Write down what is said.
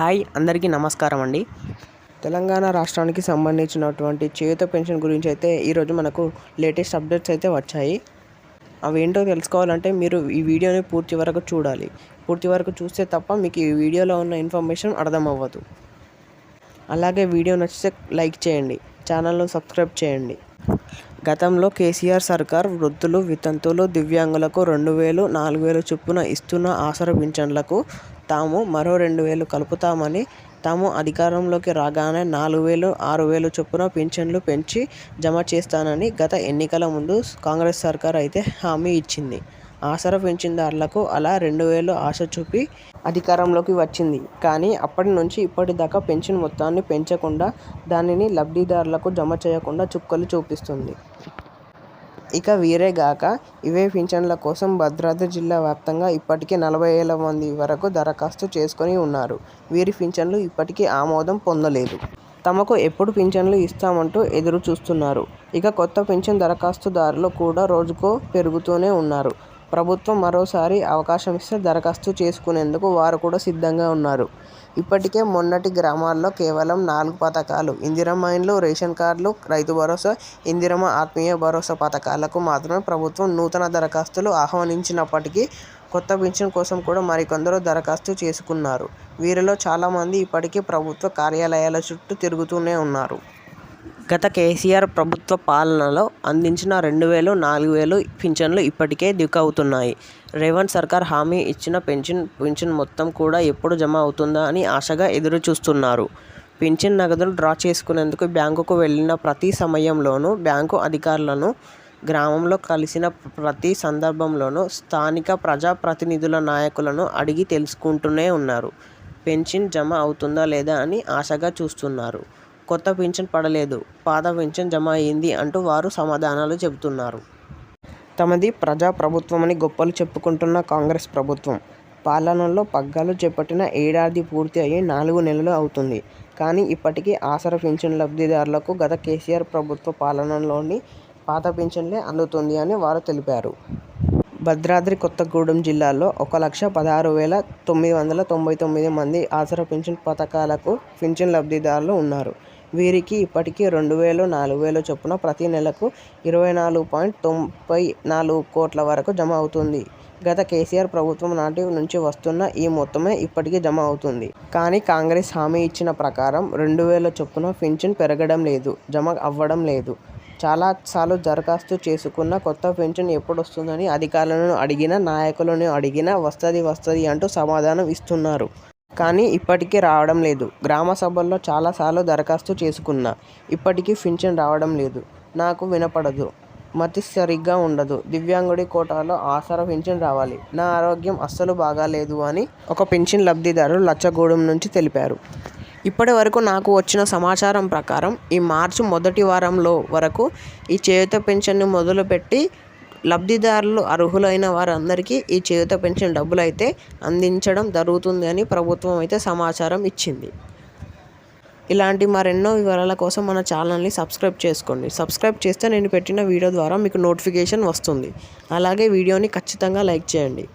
Hi అందరికీ నమస్కారం అండి. తెలంగాణ రాష్ట్రానికి సంబంధించినటువంటి చేయూత పెన్షన్ గురించి అయితే ఈరోజు మనకు లేటెస్ట్ అప్డేట్స్ అయితే వచ్చాయి. అవి ఏంటో తెలుసుకోవాలంటే మీరు ఈ వీడియోని పూర్తి వరకు చూడాలి. పూర్తి వరకు చూస్తే తప్ప మీకు ఈ వీడియోలో ఉన్న ఇన్ఫర్మేషన్ అర్థం అవ్వదు అలాగే వీడియో నచ్చితే లైక్ చేయండి ఛానల్ను సబ్స్క్రైబ్ చేయండి. గతంలో కేసీఆర్ సర్కార్ వృద్ధులు వితంతువులు దివ్యాంగులకు రెండు వేలు నాలుగు వేలు చొప్పున ఇస్తున్న ఆసర పింఛన్లకు తాము మరో రెండు వేలు కలుపుతామని తాము అధికారంలోకి రాగానే నాలుగు వేలు ఆరు వేలు చొప్పున పింఛన్లు పెంచి జమ చేస్తానని గత ఎన్నికల ముందు కాంగ్రెస్ సర్కార్ అయితే హామీ ఇచ్చింది. ఆసర పెంచిందారులకు అలా రెండు వేలు ఆశ చూపి అధికారంలోకి వచ్చింది. కానీ అప్పటి నుంచి ఇప్పటిదాకా పెన్షన్ మొత్తాన్ని పెంచకుండా దానిని లబ్ధిదారులకు జమ చేయకుండా చుక్కలు చూపిస్తుంది. ఇక వీరేగాక ఇవే పింఛన్ల కోసం భద్రాద్రి జిల్లా వ్యాప్తంగా ఇప్పటికే నలభై ఏళ్ళ మంది వరకు దరఖాస్తు చేసుకొని ఉన్నారు. వీరి పింఛన్లు ఇప్పటికీ ఆమోదం పొందలేదు. తమకు ఎప్పుడు పింఛన్లు ఇస్తామంటూ ఎదురు చూస్తున్నారు ఇక కొత్త పింఛన్ దరఖాస్తుదారులు కూడా రోజుకో పెరుగుతూనే ఉన్నారు. ప్రభుత్వం మరోసారి అవకాశం ఇస్తే దరఖాస్తు చేసుకునేందుకు వారు కూడా సిద్ధంగా ఉన్నారు. ఇప్పటికే మొన్నటి గ్రామాల్లో కేవలం నాలుగు పథకాలు ఇందిరమ్మ ఇండ్లు రేషన్ కార్డులు రైతు భరోసా ఇందిరమ్మ ఆత్మీయ భరోసా పథకాలకు మాత్రమే ప్రభుత్వం నూతన దరఖాస్తులు ఆహ్వానించినప్పటికీ కొత్త పింఛన్ కోసం కూడా మరికొందరు దరఖాస్తు చేసుకున్నారు. వీరిలో చాలామంది ఇప్పటికీ ప్రభుత్వ కార్యాలయాల చుట్టూ తిరుగుతూనే ఉన్నారు. గత కేసీఆర్ ప్రభుత్వ పాలనలో అందించిన రెండు వేలు నాలుగు వేలు పింఛన్లు ఇప్పటికే దిక్కవుతున్నాయి రేవంత్ సర్కార్ హామీ ఇచ్చిన పెన్షన్ పింఛన్ మొత్తం కూడా ఎప్పుడు జమ అవుతుందా అని ఆశగా ఎదురు చూస్తున్నారు పింఛన్ నగదును డ్రా చేసుకునేందుకు బ్యాంకుకు వెళ్ళిన ప్రతి సమయంలోనూ బ్యాంకు అధికారులను గ్రామంలో కలిసిన ప్రతి సందర్భంలోనూ స్థానిక ప్రజాప్రతినిధుల నాయకులను అడిగి తెలుసుకుంటూనే ఉన్నారు. పెన్షన్ జమ అవుతుందా లేదా అని ఆశగా చూస్తున్నారు. కొత్త పింఛన్ పడలేదు పాత పింఛన్ జమ అయింది అంటూ వారు సమాధానాలు చెబుతున్నారు. తమది ప్రజా ప్రభుత్వమని గొప్పలు చెప్పుకుంటున్న కాంగ్రెస్ ప్రభుత్వం. పాలనలో పగ్గాలు చేపట్టిన ఏడాది పూర్తి అయ్యి నాలుగు నెలలు అవుతుంది. కానీ ఇప్పటికీ ఆసర పింఛన్ లబ్ధిదారులకు గత కేసీఆర్ ప్రభుత్వ పాలనలోని పాత పింఛన్లే అందుతుంది అని వారు తెలిపారు. భద్రాద్రి కొత్తగూడెం జిల్లాలో ఒక లక్ష పదహారు వేల తొమ్మిది వందల తొంభై తొమ్మిది మంది ఆసరా పింఛన్ పథకాలకు పింఛన్ లబ్ధిదారులు ఉన్నారు. వీరికి ఇప్పటికీ రెండు వేలు నాలుగు వేలు చొప్పున ప్రతి నెలకు ఇరవై నాలుగు పాయింట్ తొంభై నాలుగు కోట్ల వరకు జమ అవుతుంది. గత కేసీఆర్ ప్రభుత్వం నాటి నుంచి వస్తున్న ఈ మొత్తమే ఇప్పటికీ జమ అవుతుంది. కానీ కాంగ్రెస్ హామీ ఇచ్చిన ప్రకారం రెండు వేల చొప్పున పింఛన్ పెరగడం లేదు జమ అవ్వడం లేదు. చాలా సార్లు దరఖాస్తు చేసుకున్న కొత్త పెన్షన్ ఎప్పుడు వస్తుందని అధికారులను అడిగిన నాయకులను అడిగినా వస్తుంది వస్తుంది అంటూ సమాధానం ఇస్తున్నారు. కానీ ఇప్పటికీ రావడం లేదు. గ్రామ సభల్లో చాలాసార్లు దరఖాస్తు చేసుకున్నా. ఇప్పటికీ పింఛన్ రావడం లేదు. నాకు వినపడదు. మతి సరిగ్గా ఉండదు. దివ్యాంగుడి కోటాలో ఆసరా పింఛన్ రావాలి. నా ఆరోగ్యం అస్సలు బాగాలేదు అని ఒక పింఛన్ లబ్ధిదారు లచ్చగూడెం నుంచి తెలిపారు. ఇప్పటి వరకు నాకు వచ్చిన సమాచారం ప్రకారం ఈ మార్చి మొదటి వారంలో వరకు ఈ చేయుత పింఛన్ను మొదలుపెట్టి లబ్ధిదారులు అర్హులైన వారందరికీ ఈ చేయుత పెన్షన్ డబ్బులు అయితే అందించడం జరుగుతుంది అని ప్రభుత్వం అయితే సమాచారం ఇచ్చింది. ఇలాంటి మరెన్నో వివరాల కోసం మన ఛానల్ని సబ్స్క్రైబ్ చేసుకోండి. సబ్స్క్రైబ్ చేస్తే నేను పెట్టిన వీడియో ద్వారా మీకు నోటిఫికేషన్ వస్తుంది. అలాగే వీడియోని ఖచ్చితంగా లైక్ చేయండి.